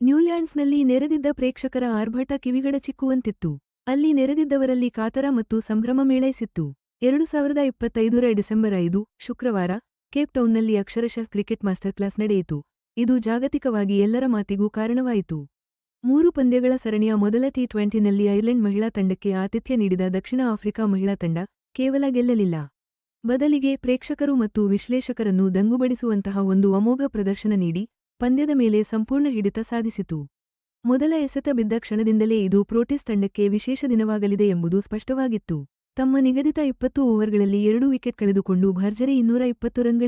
ನ್ಯೂಲ್ಯಾಂಡ್ಸ್ನಲ್ಲಿ ನೆರೆದಿದ್ದ ಪ್ರೇಕ್ಷಕರ ಆರ್ಭಟ ಕಿವಿಗಡಚಿಕ್ಕುವಂತಿತ್ತು ಅಲ್ಲಿ ನೆರೆದಿದ್ದವರಲ್ಲಿ ಕಾತರ ಮತ್ತು ಸಂಭ್ರಮ ಮೇಳೈಸಿತ್ತು ಎರಡು ಸಾವಿರದ ಇಪ್ಪತ್ತೈದರ ಡಿಸೆಂಬರ್ ಐದು, ಶುಕ್ರವಾರ, ಕೇಪ್ ಟೌನ್ನಲ್ಲಿ ಅಕ್ಷರಶಃ ಕ್ರಿಕೆಟ್ ಮಾಸ್ಟರ್ ಕ್ಲಾಸ್ ನಡೆಯಿತು. ಇದು ಜಾಗತಿಕವಾಗಿ ಎಲ್ಲರ ಮಾತಿಗೂ ಕಾರಣವಾಯಿತು. ಮೂರು ಪಂದ್ಯಗಳ ಸರಣಿಯ ಮೊದಲ ಟಿ ಟ್ವೆಂಟಿನಲ್ಲಿ ಐರ್ಲೆಂಡ್ ಮಹಿಳಾ ತಂಡಕ್ಕೆ ಆತಿಥ್ಯ ನೀಡಿದ ದಕ್ಷಿಣ ಆಫ್ರಿಕಾ ಮಹಿಳಾ ತಂಡ ಕೇವಲ ಗೆಲ್ಲಲಿಲ್ಲ. ಬದಲಿಗೆ ಪ್ರೇಕ್ಷಕರು ಮತ್ತು ವಿಶ್ಲೇಷಕರನ್ನು ದಂಗುಬಡಿಸುವಂತಹ ಒಂದು ಅಮೋಘ ಪ್ರದರ್ಶನ ನೀಡಿ ಪಂದ್ಯದ ಮೇಲೆ ಸಂಪೂರ್ಣ ಹಿಡಿತ ಸಾಧಿಸಿತು. ಮೊದಲ ಎಸೆತ ಬಿದ್ದ ಕ್ಷಣದಿಂದಲೇ ಇದು ಪ್ರೋಟೀಸ್ ತಂಡಕ್ಕೆ ವಿಶೇಷ ದಿನವಾಗಲಿದೆ ಎಂಬುದು ಸ್ಪಷ್ಟವಾಗಿತ್ತು. ತಮ್ಮ ನಿಗದಿತ ಇಪ್ಪತ್ತು ಓವರ್ಗಳಲ್ಲಿ ಎರಡು ವಿಕೆಟ್ ಕಳೆದುಕೊಂಡು ಭರ್ಜರಿ ಇನ್ನೂರ ಇಪ್ಪತ್ತು ರನ್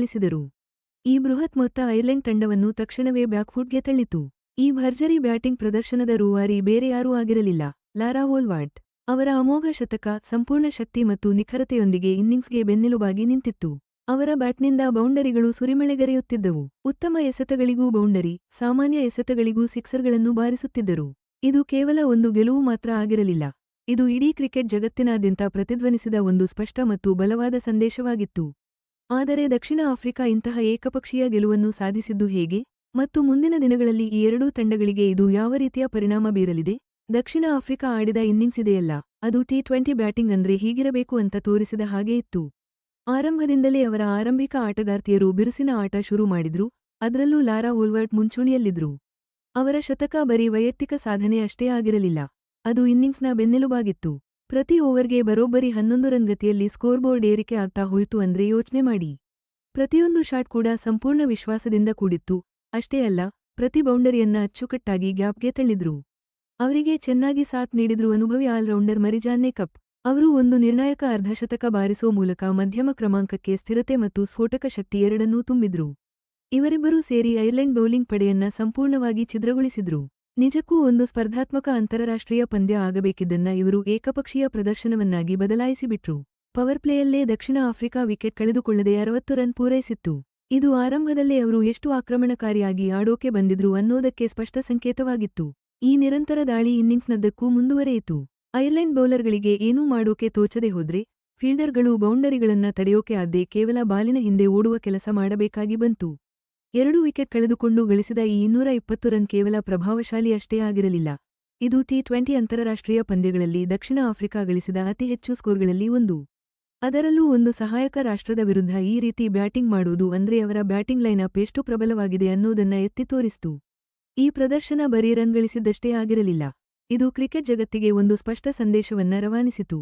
ಈ ಬೃಹತ್ ಮೊತ್ತ ಐರ್ಲೆಂಡ್ ತಂಡವನ್ನು ತಕ್ಷಣವೇ ಬ್ಯಾಕ್ಫುಟ್ಗೆ ತಳ್ಳಿತು. ಈ ಭರ್ಜರಿ ಬ್ಯಾಟಿಂಗ್ ಪ್ರದರ್ಶನದ ರೂವಾರಿ ಬೇರೆಯಾರೂ ಆಗಿರಲಿಲ್ಲ. ಲಾರಾ ವೋಲ್ವಾರ್ಟ್ ಅವರ ಅಮೋಘ ಶತಕ, ಸಂಪೂರ್ಣ ಶಕ್ತಿ ಮತ್ತು ನಿಖರತೆಯೊಂದಿಗೆ ಇನ್ನಿಂಗ್ಸ್ಗೆ ಬೆನ್ನೆಲುಬಾಗಿ ನಿಂತಿತ್ತು. ಅವರ ಬ್ಯಾಟ್ನಿಂದ ಬೌಂಡರಿಗಳು ಸುರಿಮಳೆಗರೆಯುತ್ತಿದ್ದವು. ಉತ್ತಮ ಎಸೆತಗಳಿಗೂ ಬೌಂಡರಿ, ಸಾಮಾನ್ಯ ಎಸೆತಗಳಿಗೂ ಸಿಕ್ಸರ್ಗಳನ್ನು ಬಾರಿಸುತ್ತಿದ್ದರು. ಇದು ಕೇವಲ ಒಂದು ಗೆಲುವು ಮಾತ್ರ ಆಗಿರಲಿಲ್ಲ. ಇದು ಇಡೀ ಕ್ರಿಕೆಟ್ ಜಗತ್ತಿನಾದ್ಯಂತ ಪ್ರತಿಧ್ವನಿಸಿದ ಒಂದು ಸ್ಪಷ್ಟ ಮತ್ತು ಬಲವಾದ ಸಂದೇಶವಾಗಿತ್ತು. ಆದರೆ ದಕ್ಷಿಣ ಆಫ್ರಿಕಾ ಇಂತಹ ಏಕಪಕ್ಷೀಯ ಗೆಲುವನ್ನು ಸಾಧಿಸಿದ್ದು ಹೇಗೆ? ಮತ್ತು ಮುಂದಿನ ದಿನಗಳಲ್ಲಿ ಈ ಎರಡೂ ತಂಡಗಳಿಗೆ ಇದು ಯಾವ ರೀತಿಯ ಪರಿಣಾಮ ಬೀರಲಿದೆ? ದಕ್ಷಿಣ ಆಫ್ರಿಕಾ ಆಡಿದ ಇನ್ನಿಂಗ್ಸ್ ಇದೆಯಲ್ಲ, ಅದು ಟಿ ಟ್ವೆಂಟಿ ಬ್ಯಾಟಿಂಗ್ ಅಂದ್ರೆ ಹೀಗಿರಬೇಕು ಅಂತ ತೋರಿಸಿದ ಹಾಗೇ ಇತ್ತು. ಆರಂಭದಿಂದಲೇ ಅವರ ಆರಂಭಿಕ ಆಟಗಾರ್ತಿಯರು ಬಿರುಸಿನ ಆಟ ಶುರು ಮಾಡಿದ್ರು, ಅದರಲ್ಲೂ ಲಾರಾ ಉಲ್ವರ್ಟ್ ಮುಂಚೂಣಿಯಲ್ಲಿದ್ರು. ಅವರ ಶತಕ ಬರೀ ವೈಯಕ್ತಿಕ ಸಾಧನೆ ಅಷ್ಟೇ ಆಗಿರಲಿಲ್ಲ, ಅದು ಇನ್ನಿಂಗ್ಸ್ನ ಬೆನ್ನೆಲುಬಾಗಿತ್ತು. ಪ್ರತಿ ಓವರ್ಗೆ ಬರೋಬ್ಬರಿ ಹನ್ನೊಂದು ರನ್ ಗತಿಯಲ್ಲಿ ಸ್ಕೋರ್ಬೋರ್ಡ್ ಏರಿಕೆ ಆಗ್ತಾ ಹೋಯ್ತು ಅಂದ್ರೆ ಯೋಚ್ನೆ ಮಾಡಿ. ಪ್ರತಿಯೊಂದು ಶಾಟ್ ಕೂಡ ಸಂಪೂರ್ಣ ವಿಶ್ವಾಸದಿಂದ ಕೂಡಿತ್ತು, ಅಷ್ಟೇ ಅಲ್ಲ, ಪ್ರತಿ ಬೌಂಡರಿಯನ್ನ ಅಚ್ಚುಕಟ್ಟಾಗಿ ಗ್ಯಾಪ್ಗೆ ತಳ್ಳಿದ್ರು. ಅವರಿಗೆ ಚೆನ್ನಾಗಿ ಸಾಥ್ ನೀಡಿದ್ರು ಅನುಭವಿ ಆಲ್ರೌಂಡರ್ ಮರಿಜಾನ್ನೆ ಕಪ್ ಅವರು ಒಂದು ನಿರ್ಣಾಯಕ ಅರ್ಧಶತಕ ಬಾರಿಸುವ ಮೂಲಕ ಮಧ್ಯಮ ಕ್ರಮಾಂಕಕ್ಕೆ ಸ್ಥಿರತೆ ಮತ್ತು ಸ್ಫೋಟಕ ಶಕ್ತಿ ಎರಡನ್ನೂ ತುಂಬಿದ್ರು. ಇವರಿಬ್ಬರೂ ಸೇರಿ ಐರ್ಲೆಂಡ್ ಬೌಲಿಂಗ್ ಪಡೆಯನ್ನ ಸಂಪೂರ್ಣವಾಗಿ ಛಿದ್ರಗೊಳಿಸಿದ್ರು. ನಿಜಕ್ಕೂ ಒಂದು ಸ್ಪರ್ಧಾತ್ಮಕ ಅಂತಾರಾಷ್ಟ್ರೀಯ ಪಂದ್ಯ ಆಗಬೇಕಿದ್ದನ್ನ ಇವರು ಏಕಪಕ್ಷೀಯ ಪ್ರದರ್ಶನವನ್ನಾಗಿ ಬದಲಾಯಿಸಿಬಿಟ್ರು. ಪವರ್ ಪ್ಲೇಯಲ್ಲೇ ದಕ್ಷಿಣ ಆಫ್ರಿಕಾ ವಿಕೆಟ್ ಕಳೆದುಕೊಳ್ಳದೆ ಅರವತ್ತು ರನ್ ಪೂರೈಸಿತ್ತು. ಇದು ಆರಂಭದಲ್ಲೇ ಅವರು ಎಷ್ಟು ಆಕ್ರಮಣಕಾರಿಯಾಗಿ ಆಡೋಕೆ ಬಂದಿದ್ರು ಅನ್ನೋದಕ್ಕೆ ಸ್ಪಷ್ಟ ಸಂಕೇತವಾಗಿತ್ತು. ಈ ನಿರಂತರ ದಾಳಿ ಇನ್ನಿಂಗ್ಸ್ನದ್ದಕ್ಕೂ ಮುಂದುವರೆಯಿತು. ಐರ್ಲೆಂಡ್ ಬೌಲರ್ಗಳಿಗೆ ಏನೂ ಮಾಡೋಕೆ ತೋಚದೆ ಹೋದ್ರೆ, ಫೀಲ್ಡರ್ಗಳು ಬೌಂಡರಿಗಳನ್ನ ತಡೆಯೋಕೆ ಆದ್ದೇ ಕೇವಲ ಬಾಲಿನ ಹಿಂದೆ ಓಡುವ ಕೆಲಸ ಮಾಡಬೇಕಾಗಿ ಬಂತು. ಎರಡು ವಿಕೆಟ್ ಕಳೆದುಕೊಂಡು ಗಳಿಸಿದ ಈ ಇನ್ನೂರ ಇಪ್ಪತ್ತು ರನ್ ಕೇವಲ ಪ್ರಭಾವಶಾಲಿ ಅಷ್ಟೇ ಆಗಿರಲಿಲ್ಲ. ಇದು ಟಿ ಟ್ವೆಂಟಿ ಅಂತಾರಾಷ್ಟ್ರೀಯ ಪಂದ್ಯಗಳಲ್ಲಿ ದಕ್ಷಿಣ ಆಫ್ರಿಕಾ ಗಳಿಸಿದ ಅತಿ ಹೆಚ್ಚು ಸ್ಕೋರ್ಗಳಲ್ಲಿ ಒಂದು. ಅದರಲ್ಲೂ ಒಂದು ಸಹಾಯಕ ರಾಷ್ಟ್ರದ ವಿರುದ್ಧ ಈ ರೀತಿ ಬ್ಯಾಟಿಂಗ್ ಮಾಡುವುದು ಅಂದ್ರೆ ಅವರ ಬ್ಯಾಟಿಂಗ್ ಲೈನಪ್ ಎಷ್ಟು ಪ್ರಬಲವಾಗಿದೆ ಅನ್ನೋದನ್ನ ಎತ್ತಿ ತೋರಿಸ್ತು. ಈ ಪ್ರದರ್ಶನ ಬರೀ ರನ್ ಗಳಿಸಿದ್ದಷ್ಟೇ ಆಗಿರಲಿಲ್ಲ. ಇದು ಕ್ರಿಕೆಟ್ ಜಗತ್ತಿಗೆ ಒಂದು ಸ್ಪಷ್ಟ ಸಂದೇಶವನ್ನ ರವಾನಿಸಿತು.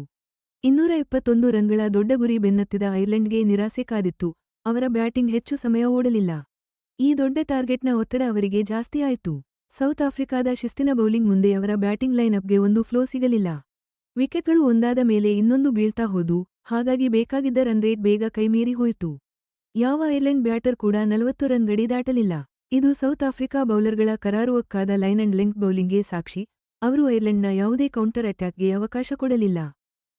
ಇನ್ನೂರ ಇಪ್ಪತ್ತೊಂದು ರನ್ಗಳ ದೊಡ್ಡ ಗುರಿ ಬೆನ್ನತ್ತಿದ ಐರ್ಲೆಂಡ್ಗೆ ನಿರಾಸೆ ಕಾದಿತ್ತು. ಅವರ ಬ್ಯಾಟಿಂಗ್ ಹೆಚ್ಚು ಸಮಯ ಓಡಲಿಲ್ಲ. ಈ ದೊಡ್ಡ ಟಾರ್ಗೆಟ್ನ ಒತ್ತಡ ಅವರಿಗೆ ಜಾಸ್ತಿ ಆಯಿತು. ಸೌತ್ ಆಫ್ರಿಕಾದ ಶಿಸ್ತಿನ ಬೌಲಿಂಗ್ ಮುಂದೆ ಅವರ ಬ್ಯಾಟಿಂಗ್ ಲೈನ್ಅಪ್ಗೆ ಒಂದು ಫ್ಲೋ ಸಿಗಲಿಲ್ಲ. ವಿಕೆಟ್ಗಳು ಒಂದಾದ ಮೇಲೆ ಇನ್ನೊಂದು ಬೀಳ್ತಾ ಹೋದು, ಹಾಗಾಗಿ ಬೇಕಾಗಿದ್ದ ರನ್ ರೇಟ್ ಬೇಗ ಕೈಮೀರಿ ಹೋಯಿತು. ಯಾವ ಐರ್ಲೆಂಡ್ ಬ್ಯಾಟರ್ ಕೂಡ ನಲವತ್ತು ರನ್ ಗಡಿ ದಾಟಲಿಲ್ಲ. ಇದು ಸೌತ್ ಆಫ್ರಿಕಾ ಬೌಲರ್ಗಳ ಕರಾರುವಕ್ಕಾದ ಲೈನ್ ಅಂಡ್ ಲೆಂಕ್ ಬೌಲಿಂಗ್ಗೆ ಸಾಕ್ಷಿ. ಅವರು ಐರ್ಲೆಂಡ್ನ ಯಾವುದೇ ಕೌಂಟರ್ ಅಟ್ಯಾಕ್ಗೆ ಅವಕಾಶ ಕೊಡಲಿಲ್ಲ.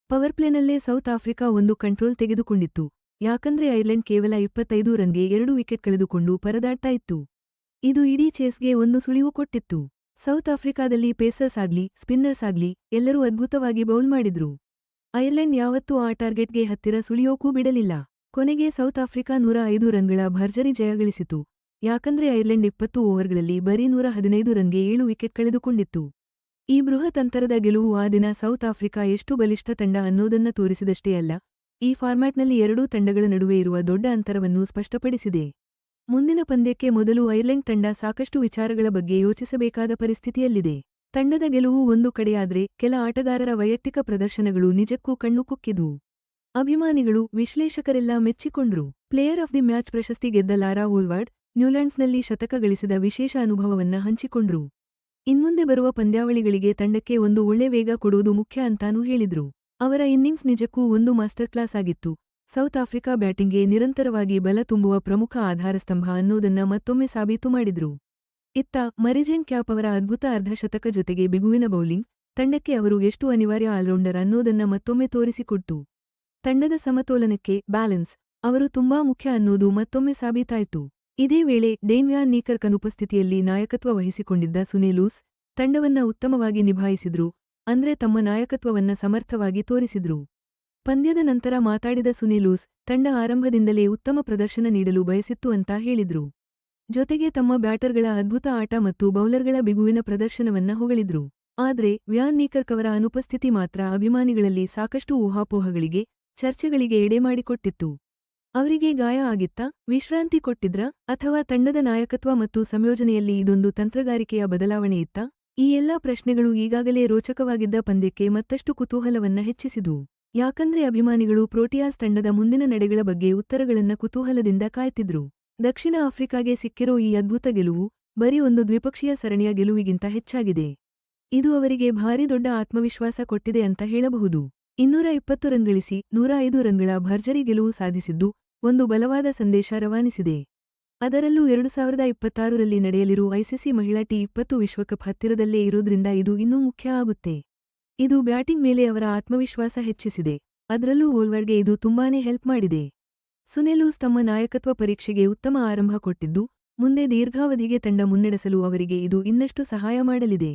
ಪವರ್ಪ್ಲೇನಲ್ಲೇ ಸೌತ್ ಆಫ್ರಿಕಾ ಒಂದು ಕಂಟ್ರೋಲ್ ತೆಗೆದುಕೊಂಡಿತ್ತು. ಯಾಕಂದ್ರೆ ಐರ್ಲೆಂಡ್ ಕೇವಲ ಇಪ್ಪತ್ತೈದು ರನ್ಗೆ ಎರಡು ವಿಕೆಟ್ ಕಳೆದುಕೊಂಡು ಪರದಾಡ್ತಾ ಇತ್ತು. ಇದು ಇಡೀ ಚೇಸ್ಗೆ ಒಂದು ಸುಳಿವು ಕೊಟ್ಟಿತ್ತು. ಸೌತ್ ಆಫ್ರಿಕಾದಲ್ಲಿ ಪೇಸರ್ಸ್ ಆಗ್ಲಿ, ಸ್ಪಿನ್ನರ್ಸ್ ಆಗ್ಲಿ ಎಲ್ಲರೂ ಅದ್ಭುತವಾಗಿ ಬೌಲ್ ಮಾಡಿದ್ರು. ಐರ್ಲೆಂಡ್ ಯಾವತ್ತೂ ಆ ಟಾರ್ಗೆಟ್ಗೆ ಹತ್ತಿರ ಸುಳಿಯೋಕೂ ಬಿಡಲಿಲ್ಲ. ಕೊನೆಗೆ ಸೌತ್ ಆಫ್ರಿಕಾ ನೂರ ಐದು ರನ್ಗಳ ಭರ್ಜರಿ ಜಯಗಳಿಸಿತು. ಯಾಕಂದ್ರೆ ಐರ್ಲೆಂಡ್ ಇಪ್ಪತ್ತು ಓವರ್ಗಳಲ್ಲಿ ಬರೀ ನೂರ ಹದಿನೈದು ರನ್ಗೆ ಏಳು ವಿಕೆಟ್ ಕಳೆದುಕೊಂಡಿತ್ತು. ಈ ಬೃಹತಂತರದ ಗೆಲುವು ಆ ದಿನ ಸೌತ್ ಆಫ್ರಿಕಾ ಎಷ್ಟು ಬಲಿಷ್ಠ ತಂಡ ಅನ್ನೋದನ್ನ ತೋರಿಸಿದಷ್ಟೇ ಅಲ್ಲ, ಈ ಫಾರ್ಮ್ಯಾಟ್ನಲ್ಲಿ ಎರಡೂ ತಂಡಗಳ ನಡುವೆ ಇರುವ ದೊಡ್ಡ ಅಂತರವನ್ನು ಸ್ಪಷ್ಟಪಡಿಸಿದೆ. ಮುಂದಿನ ಪಂದ್ಯಕ್ಕೆ ಮೊದಲು ಐರ್ಲೆಂಡ್ ತಂಡ ಸಾಕಷ್ಟು ವಿಚಾರಗಳ ಬಗ್ಗೆ ಯೋಚಿಸಬೇಕಾದ ಪರಿಸ್ಥಿತಿಯಲ್ಲಿದೆ. ತಂಡದ ಗೆಲುವು ಒಂದು ಕಡೆಯಾದ್ರೆ ಕೆಲ ಆಟಗಾರರ ವೈಯಕ್ತಿಕ ಪ್ರದರ್ಶನಗಳು ನಿಜಕ್ಕೂ ಕಣ್ಣು ಕುಕ್ಕಿದ್ವು ಅಭಿಮಾನಿಗಳು, ವಿಶ್ಲೇಷಕರೆಲ್ಲ ಮೆಚ್ಚಿಕೊಂಡ್ರು. ಪ್ಲೇಯರ್ ಆಫ್ ದಿ ಮ್ಯಾಚ್ ಪ್ರಶಸ್ತಿ ಗೆದ್ದ ಲಾರಾ ಓಲ್ವಾರ್ಡ್, ನ್ಯೂಲ್ಯಾಂಡ್ಸ್ನಲ್ಲಿ ಶತಕ ಗಳಿಸಿದ ವಿಶೇಷ ಅನುಭವವನ್ನ ಹಂಚಿಕೊಂಡ್ರು. ಇನ್ಮುಂದೆ ಬರುವ ಪಂದ್ಯಾವಳಿಗಳಿಗೆ ತಂಡಕ್ಕೆ ಒಂದು ಒಳ್ಳೆ ವೇಗ ಕೊಡುವುದು ಮುಖ್ಯ ಅಂತಾನೂ ಹೇಳಿದ್ರು. ಅವರ ಇನ್ನಿಂಗ್ಸ್ ನಿಜಕ್ಕೂ ಒಂದು ಮಾಸ್ಟರ್ ಕ್ಲಾಸ್ ಆಗಿತ್ತು. ಸೌತ್ ಆಫ್ರಿಕಾ ಬ್ಯಾಟಿಂಗ್ಗೆ ನಿರಂತರವಾಗಿ ಬಲ ತುಂಬುವ ಪ್ರಮುಖ ಆಧಾರಸ್ತಂಭ ಅನ್ನೋದನ್ನ ಮತ್ತೊಮ್ಮೆ ಸಾಬೀತು ಮಾಡಿದ್ರು. ಇತ್ತ ಮರಿಜೆನ್ ಕ್ಯಾಪ್ ಅವರ ಅದ್ಭುತ ಅರ್ಧಶತಕ ಜೊತೆಗೆ ಬಿಗುವಿನ ಬೌಲಿಂಗ್, ತಂಡಕ್ಕೆ ಅವರು ಎಷ್ಟು ಅನಿವಾರ್ಯ ಆಲ್ರೌಂಡರ್ ಅನ್ನೋದನ್ನ ಮತ್ತೊಮ್ಮೆ ತೋರಿಸಿಕೊಟ್ಟು ತಂಡದ ಸಮತೋಲನಕ್ಕೆ ಬ್ಯಾಲೆನ್ಸ್, ಅವರು ತುಂಬಾ ಮುಖ್ಯ ಅನ್ನೋದು ಮತ್ತೊಮ್ಮೆ ಸಾಬೀತಾಯ್ತು. ಇದೇ ವೇಳೆ ಡೇನ್ವ್ಯಾನ್ ನೀಕರ್ಕ್ ಉಪಸ್ಥಿತಿಯಲ್ಲಿ ನಾಯಕತ್ವ ವಹಿಸಿಕೊಂಡಿದ್ದ ಸುನೇಲೂಸ್ ತಂಡವನ್ನ ಉತ್ತಮವಾಗಿ ನಿಭಾಯಿಸಿದ್ರು, ಅಂದ್ರೆ ತಮ್ಮ ನಾಯಕತ್ವವನ್ನ ಸಮರ್ಥವಾಗಿ ತೋರಿಸಿದ್ರು. ಪಂದ್ಯದ ನಂತರ ಮಾತಾಡಿದ ಸುನೀಲೂಸ್ ತಂಡ ಆರಂಭದಿಂದಲೇ ಉತ್ತಮ ಪ್ರದರ್ಶನ ನೀಡಲು ಬಯಸಿತ್ತು ಅಂತ ಹೇಳಿದ್ರು. ಜೊತೆಗೆ ತಮ್ಮ ಬ್ಯಾಟರ್ಗಳ ಅದ್ಭುತ ಆಟ ಮತ್ತು ಬೌಲರ್ಗಳ ಬಿಗುವಿನ ಪ್ರದರ್ಶನವನ್ನ ಹೊಗಳಿದ್ರು. ಆದ್ರೆ ವ್ಯಾನ್ ನೀಕರ್ಕ್ ಅವರ ಅನುಪಸ್ಥಿತಿ ಮಾತ್ರ ಅಭಿಮಾನಿಗಳಲ್ಲಿ ಸಾಕಷ್ಟು ಊಹಾಪೋಹಗಳಿಗೆ, ಚರ್ಚೆಗಳಿಗೆ ಎಡೆಮಾಡಿಕೊಟ್ಟಿತ್ತು ಅವರಿಗೆ ಗಾಯ ಆಗಿತ್ತಾ? ವಿಶ್ರಾಂತಿ ಕೊಟ್ಟಿದ್ರ? ಅಥವಾ ತಂಡದ ನಾಯಕತ್ವ ಮತ್ತು ಸಂಯೋಜನೆಯಲ್ಲಿ ಇದೊಂದು ತಂತ್ರಗಾರಿಕೆಯ ಬದಲಾವಣೆ ಇತ್ತ? ಈ ಎಲ್ಲಾ ಪ್ರಶ್ನೆಗಳು ಈಗಾಗಲೇ ರೋಚಕವಾಗಿದ್ದ ಪಂದ್ಯಕ್ಕೆ ಮತ್ತಷ್ಟು ಕುತೂಹಲವನ್ನ ಹೆಚ್ಚಿಸಿದು ಯಾಕಂದ್ರೆ ಅಭಿಮಾನಿಗಳು ಪ್ರೋಟಿಯಾಸ್ ತಂಡದ ಮುಂದಿನ ನಡೆಗಳ ಬಗ್ಗೆ ಉತ್ತರಗಳನ್ನ ಕುತೂಹಲದಿಂದ ಕಾಯ್ತಿದ್ರು. ದಕ್ಷಿಣ ಆಫ್ರಿಕಾಗೆ ಸಿಕ್ಕಿರೋ ಈ ಅದ್ಭುತ ಗೆಲುವು, ಬರೀ ಒಂದು ದ್ವಿಪಕ್ಷೀಯ ಸರಣಿಯ ಗೆಲುವಿಗಿಂತ ಹೆಚ್ಚಾಗಿದೆ. ಇದು ಅವರಿಗೆ ಭಾರಿ ದೊಡ್ಡ ಆತ್ಮವಿಶ್ವಾಸ ಕೊಟ್ಟಿದೆ ಅಂತ ಹೇಳಬಹುದು. ಇನ್ನೂರ ಇಪ್ಪತ್ತು ರನ್ ಗಳಿಸಿ ನೂರ ಐದು ರನ್ಗಳ ಭರ್ಜರಿ ಗೆಲುವು ಸಾಧಿಸಿದ್ದು ಒಂದು ಬಲವಾದ ಸಂದೇಶ ರವಾನಿಸಿದೆ. ಅದರಲ್ಲೂ ಎರಡು ಸಾವಿರದ ಇಪ್ಪತ್ತಾರರಲ್ಲಿ ನಡೆಯಲಿರುವ ಐಸಿಸಿ ಮಹಿಳಾ ಟಿ ಇಪ್ಪತ್ತು ವಿಶ್ವಕಪ್ ಹತ್ತಿರದಲ್ಲೇ ಇರೋದ್ರಿಂದ ಇದು ಇನ್ನೂ ಮುಖ್ಯ ಆಗುತ್ತೆ. ಇದು ಬ್ಯಾಟಿಂಗ್ ಮೇಲೆ ಅವರ ಆತ್ಮವಿಶ್ವಾಸ ಹೆಚ್ಚಿಸಿದೆ. ಅದರಲ್ಲೂ ಓಲ್ವರ್ಗೆ ಇದು ತುಂಬಾನೇ ಹೆಲ್ಪ್ ಮಾಡಿದೆ. ಸುನೆಲೂಸ್ ತಮ್ಮ ನಾಯಕತ್ವ ಪರೀಕ್ಷೆಗೆ ಉತ್ತಮ ಆರಂಭ ಕೊಟ್ಟಿದ್ದು, ಮುಂದೆ ದೀರ್ಘಾವಧಿಗೆ ತಂಡ ಮುನ್ನಡೆಸಲು ಅವರಿಗೆ ಇದು ಇನ್ನಷ್ಟು ಸಹಾಯ ಮಾಡಲಿದೆ.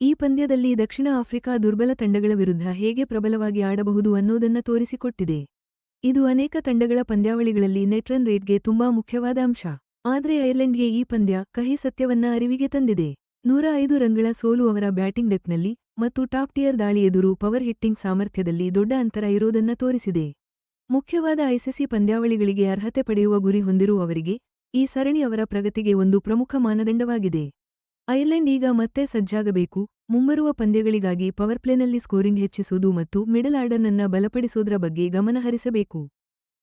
ಈ ಪಂದ್ಯದಲ್ಲಿ ದಕ್ಷಿಣ ಆಫ್ರಿಕಾ ದುರ್ಬಲ ತಂಡಗಳ ವಿರುದ್ಧ ಹೇಗೆ ಪ್ರಬಲವಾಗಿ ಆಡಬಹುದು ಅನ್ನೋದನ್ನ ತೋರಿಸಿಕೊಟ್ಟಿದೆ. ಇದು ಅನೇಕ ತಂಡಗಳ ಪಂದ್ಯಾವಳಿಗಳಲ್ಲಿ ನೆಟ್ ರನ್ ರೇಟ್ಗೆ ತುಂಬಾ ಮುಖ್ಯವಾದ ಅಂಶ. ಆದ್ರೆ ಐರ್ಲೆಂಡ್ಗೆ ಈ ಪಂದ್ಯ ಕಹಿ ಸತ್ಯವನ್ನ ಅರಿವಿಗೆ ತಂದಿದೆ. ನೂರ ಐದು ರನ್ಗಳ ಸೋಲು ಅವರ ಬ್ಯಾಟಿಂಗ್ ಡೆಪ್ನಲ್ಲಿ ಮತ್ತು ಟಾಪ್ ಟಿಯರ್ ದಾಳಿ ಎದುರು ಪವರ್ ಹಿಟ್ಟಿಂಗ್ ಸಾಮರ್ಥ್ಯದಲ್ಲಿ ದೊಡ್ಡ ಅಂತರ ಇರೋದನ್ನ ತೋರಿಸಿದೆ. ಮುಖ್ಯವಾದ ಐಸಿಸಿ ಪಂದ್ಯಾವಳಿಗಳಿಗೆ ಅರ್ಹತೆ ಪಡೆಯುವ ಗುರಿ ಹೊಂದಿರುವ ಅವರಿಗೆ ಈ ಸರಣಿ ಅವರ ಪ್ರಗತಿಗೆ ಒಂದು ಪ್ರಮುಖ ಮಾನದಂಡವಾಗಿದೆ. ಐರ್ಲೆಂಡ್ ಈಗ ಮತ್ತೆ ಸಜ್ಜಾಗಬೇಕು ಮುಂಬರುವ ಪಂದ್ಯಗಳಿಗಾಗಿ ಪವರ್ಪ್ಲೇನಲ್ಲಿ ಸ್ಕೋರಿಂಗ್ ಹೆಚ್ಚಿಸುವುದು ಮತ್ತು ಮಿಡಲ್ ಆರ್ಡರ್ನನ್ನ ಬಲಪಡಿಸೋದ್ರ ಬಗ್ಗೆ ಗಮನಹರಿಸಬೇಕು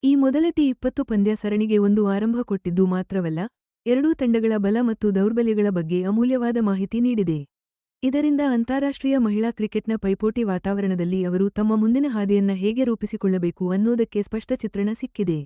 ಈ ಮೊದಲ ಟಿ ಇಪ್ಪತ್ತು ಪಂದ್ಯ ಸರಣಿಗೆ ಒಂದು ಆರಂಭ ಕೊಟ್ಟಿದ್ದು ಮಾತ್ರವಲ್ಲ, ಎರಡೂ ತಂಡಗಳ ಬಲ ಮತ್ತು ದೌರ್ಬಲ್ಯಗಳ ಬಗ್ಗೆ ಅಮೂಲ್ಯವಾದ ಮಾಹಿತಿ ನೀಡಿದೆ. ಇದರಿಂದ ಅಂತಾರಾಷ್ಟ್ರೀಯ ಮಹಿಳಾ ಕ್ರಿಕೆಟ್ನ ಪೈಪೋಟಿ ವಾತಾವರಣದಲ್ಲಿ ಅವರು ತಮ್ಮ ಮುಂದಿನ ಹಾದಿಯನ್ನ ಹೇಗೆ ರೂಪಿಸಿಕೊಳ್ಳಬೇಕು ಅನ್ನೋದಕ್ಕೆ ಸ್ಪಷ್ಟ ಚಿತ್ರಣ ಸಿಕ್ಕಿದೆ.